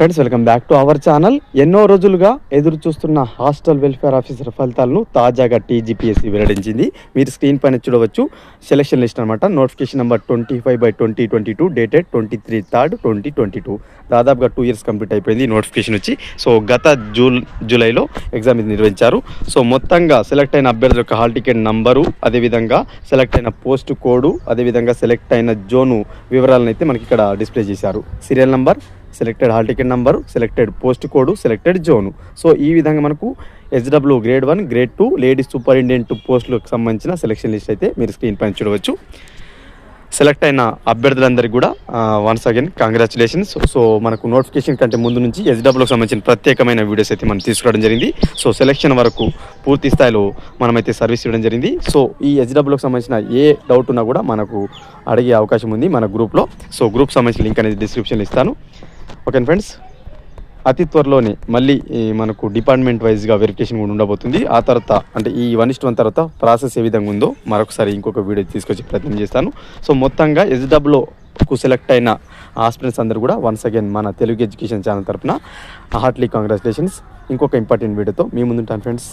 Friends welcome back to our channel. ఎన్నో రోజులుగా ఎదురు చూస్తున్న హాస్టల్ వెల్ఫేర్ ఆఫీసర్ ఫలితాలను తాజాగా టీజీపీఎస్సీ వెల్లడించింది. మీరు స్క్రీన్ పైన చూడవచ్చు. సెలక్షన్ లిస్ట్ అనమాట notification number twenty five by twenty twenty two dated twenty three third twenty twenty two. దాదాపుగా టూ ఇయర్స్ కంప్లీట్ అయిపోయింది నోటిఫికేషన్ వచ్చి. సో గత జూల్ జూలైలో ఎగ్జామ్ ఇది నిర్వహించారు. సో మొత్తంగా సెలెక్ట్ అయిన అభ్యర్థుల యొక్క హాల్ టికెట్ నంబరు అదేవిధంగా సెలెక్ట్ అయిన పోస్ట్ కోడు అదేవిధంగా సెలెక్ట్ అయిన జోను వివరాలను అయితే మనకి ఇక్కడ డిస్ప్లే చేశారు. Serial number selected hall ticket number selected post code selected zone so ఈ విధంగా మనకు SW grade one grade two ladies superintendent పోస్టులకు సంబంధించిన సెలెక్షన్ లిస్ట్ అయితే మీరు స్క్రీన్ పైన చూడవచ్చు. సెలెక్ట్ అయిన అభ్యర్థులందరికీ కూడా వన్స్ అగైన్ కంగ్రాచులేషన్స్ సో మనకు నోటిఫికేషన్ కంటే ముందు నుంచి ఎస్డబ్ల్యూకి సంబంధించిన ప్రత్యేకమైన వీడియోస్ అయితే మనం తీసుకురావడం జరిగింది. సో సెలెక్షన్ వరకు పూర్తి స్థాయిలో మనమైతే సర్వీస్ ఇవ్వడం జరిగింది. సో ఈ ఎస్డబ్ల్యూకి సంబంధించిన ఏ డౌట్ ఉన్నా కూడా మనకు అడిగే అవకాశం ఉంది మన గ్రూప్లో సో గ్రూప్ సంబంధించిన లింక్ అనేది డిస్క్రిప్షన్లో ఇస్తాను. ఓకే ఫ్రెండ్స్ అతి త్వరలోనే మళ్ళీ మనకు డిపార్ట్మెంట్ వైజ్గా వెరిఫికేషన్ కూడా ఉండబోతుంది. ఆ తర్వాత అంటే ఈ వన్ ఇస్ట్ వన్ తర్వాత ప్రాసెస్ ఏ విధంగా ఉందో మరొకసారి ఇంకొక వీడియో తీసుకొచ్చి ప్రయత్నం చేస్తాను. సో మొత్తంగా ఎస్డబ్ల్యూకు సెలెక్ట్ అయిన ఆస్పిరెంట్స్ అందరూ కూడా వన్స్ అగైన్ మన తెలుగు ఎడ్యుకేషన్ ఛానల్ తరపున హార్ట్లీ కంగ్రాచులేషన్స్ ఇంకొక ఇంపార్టెంట్ వీడియోతో మీ ముందుంటాను ఫ్రెండ్స్.